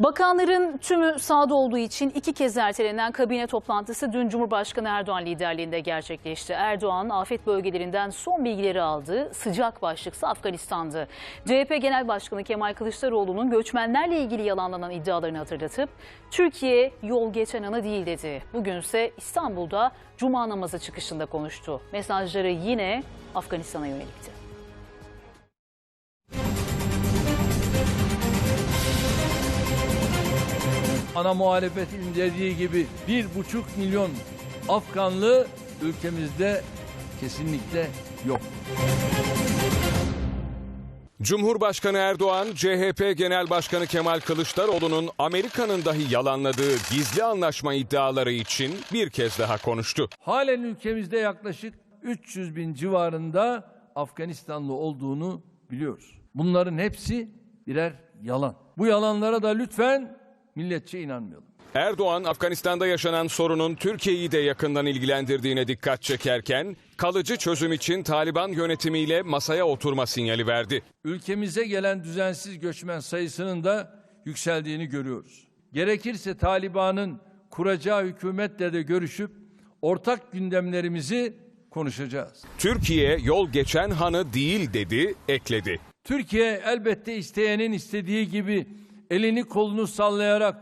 Bakanların tümü sahada olduğu için iki kez ertelenen kabine toplantısı dün Cumhurbaşkanı Erdoğan liderliğinde gerçekleşti. Erdoğan afet bölgelerinden son bilgileri aldı. Sıcak başlıksa Afganistan'dı. CHP Genel Başkanı Kemal Kılıçdaroğlu'nun göçmenlerle ilgili yalanlanan iddialarını hatırlatıp Türkiye yol geçen ana değil dedi. Bugünse İstanbul'da Cuma namazı çıkışında konuştu. Mesajları yine Afganistan'a yönelikti. Ana muhalefetin dediği gibi bir buçuk milyon Afganlı ülkemizde kesinlikle yok. Cumhurbaşkanı Erdoğan, CHP Genel Başkanı Kemal Kılıçdaroğlu'nun Amerika'nın dahi yalanladığı gizli anlaşma iddiaları için bir kez daha konuştu. Halen ülkemizde yaklaşık 300 bin civarında Afganistanlı olduğunu biliyoruz. Bunların hepsi birer yalan. Bu yalanlara da lütfen milletçe inanmayalım. Erdoğan, Afganistan'da yaşanan sorunun Türkiye'yi de yakından ilgilendirdiğine dikkat çekerken, kalıcı çözüm için Taliban yönetimiyle masaya oturma sinyali verdi. Ülkemize gelen düzensiz göçmen sayısının da yükseldiğini görüyoruz. Gerekirse Taliban'ın kuracağı hükümetle de görüşüp ortak gündemlerimizi konuşacağız. Türkiye yol geçen hanı değil dedi, ekledi. Türkiye elbette isteyenin istediği gibi elini kolunu sallayarak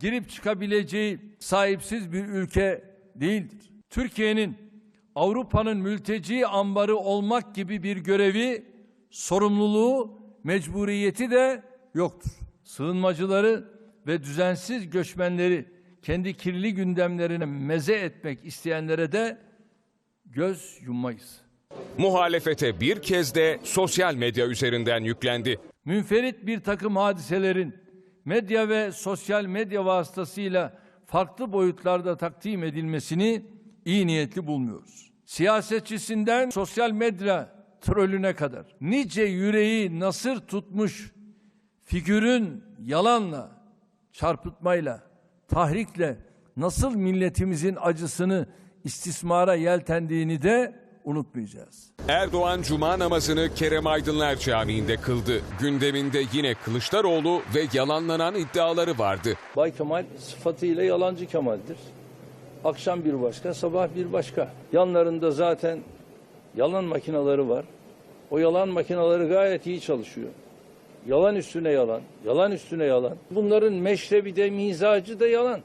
girip çıkabileceği sahipsiz bir ülke değildir. Türkiye'nin Avrupa'nın mülteci ambarı olmak gibi bir görevi, sorumluluğu, mecburiyeti de yoktur. Sığınmacıları ve düzensiz göçmenleri kendi kirli gündemlerine meze etmek isteyenlere de göz yummayız. Muhalefete bir kez de sosyal medya üzerinden yüklendi. münferit bir takım hadiselerin medya ve sosyal medya vasıtasıyla farklı boyutlarda takdim edilmesini iyi niyetli bulmuyoruz. Siyasetçisinden sosyal medya trolüne kadar nice yüreği nasır tutmuş figürün yalanla, çarpıtmayla, tahrikle nasıl milletimizin acısını istismara yeltendiğini de unutmayacağız. Erdoğan cuma namazını Kerem Aydınlar Camii'nde kıldı. Gündeminde yine Kılıçdaroğlu ve yalanlanan iddiaları vardı. Bay Kemal sıfatıyla yalancı Kemal'dir. Akşam bir başka, sabah bir başka. Yanlarında zaten yalan makineleri var. O yalan makineleri gayet iyi çalışıyor. Yalan üstüne yalan, yalan üstüne yalan. Bunların meşrebi de mizacı da yalan.